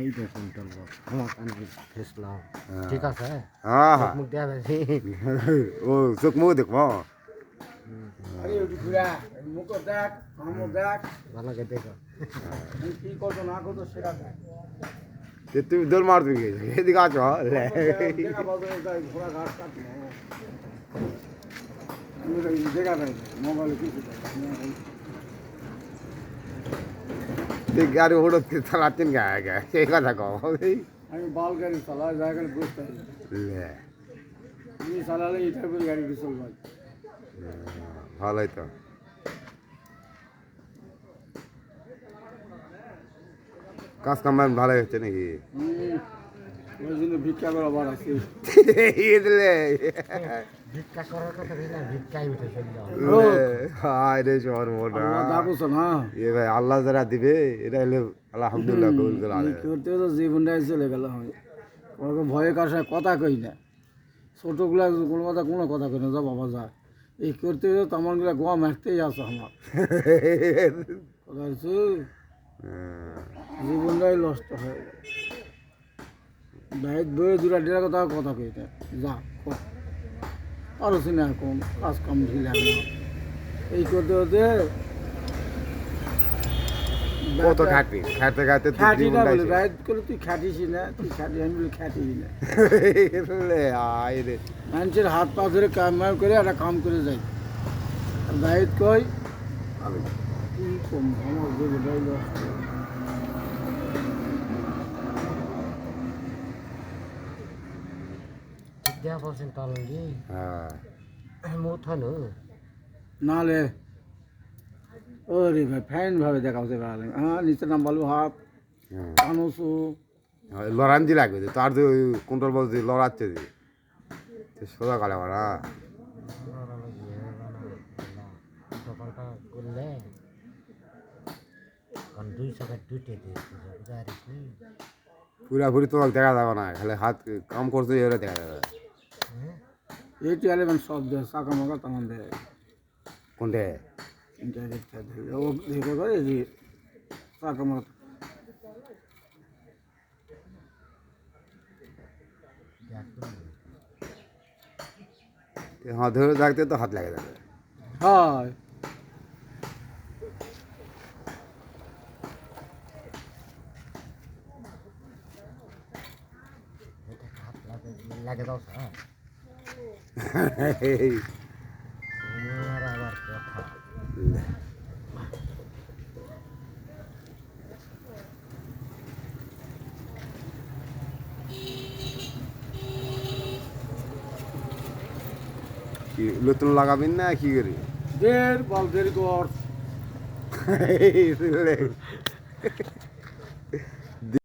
এই দেখুন চলবো আমার কানে ফেসলাম হ্যাঁ। ঠিক আছে হ্যাঁ হ্যাঁ মুখ দেওয়া বেশি ও চোখ মুখ দেখব আরে ওটি ঘুরা মুখ দেখ আমো দেখ ভালো করে দেখো আমি কি করছ না করছ সেটা দেখ তে তুমি দৌড় মার তুমি এদিকে আছো লে দেখা বদলে তাই ঘোড়া ঘাস কাটলো আমি তো দেখা নাই মোবাইলে কিছু তুই গাড়ি হুড়ত চালাতেন গা গা সেই কথা কম আমি বাল গাড়ি চালাই যায় গাড়ি বুঝতে আমি চালালে এটা করে গাড়ি বিচল ভাই। ভালোই তো। কাজ কাম ভালোই হচ্ছে নাকি? ওই জন্য ভিক্ষা করা বার আছে ভিক্ষা করার কথা বলি ভিক্ষাই উঠে হায় রে শহর মোটা। আল্লাহ ডাকুছ না। এ ভাই আল্লাহ যারা দিবে এটা হলে আলহামদুলিল্লাহ কবুল করে করতে তো জীবনটাই চলে গেল আমি ওরকম ভয়ে কার সাথে কথা কই না। ছোটোগুলা কোনো কথা কোনো কথা কই না যা বাবা যা। এই করতে তো তেমনগুলা গোয়া মারতেই আছে আমার। কথা হচ্ছে জীবনটাই নষ্ট হয়ে গেল। ডাইট বয়ে দুটা ডেরা কথা কথা কই না। যা এখন কাজ কাম ঢিলা এই করতে হতে কত খাটি? খাটতে খাটতে খাটি না বলে তুই খাটিস না তুই খাটি আমি বলি খাটি না। রে। মানুষের হাত পা ধরে কাম মাম করে একটা কাম করে যাই। আর দায়িত্ব কই? আমি কি কম আমার জীবনটাই নষ্ট ঠিক দেওয়া বলছেন তলঙ্গি হ্যাঁ মুখ থানু নালে ওরে ভাই ফ্যান ভাবে দেখাতে পারলাম হ্যাঁ নিচে নাম বলব হাফ হ্যাঁ কানুসু লড়াঞ্জি লাগবে যে, তার তো কোনটার বলছে লড়াচ্ছে যে সোজা কালে মারা করলে দুই সকাল দুইটে পুরাপুরি তোমাকে দেখা যাবে না খালি হাত কাম করছে দেখা যাবে ಏಯ್ಟಿ ಎಲೆವೆನ್ ಶಾಪ್ ದೇ ಸಾಕಮಗ ತಗೊಂಡೆ ಕೊಂಡೆ ಹೋಗೋದು ಇದು ಸಾಕಮಗ हाँ धोए जागते तो हाथ लगे जाते हाँ लगे जाओ सर কি নতুন লাগাবেন না কি করি? দের বল দের কর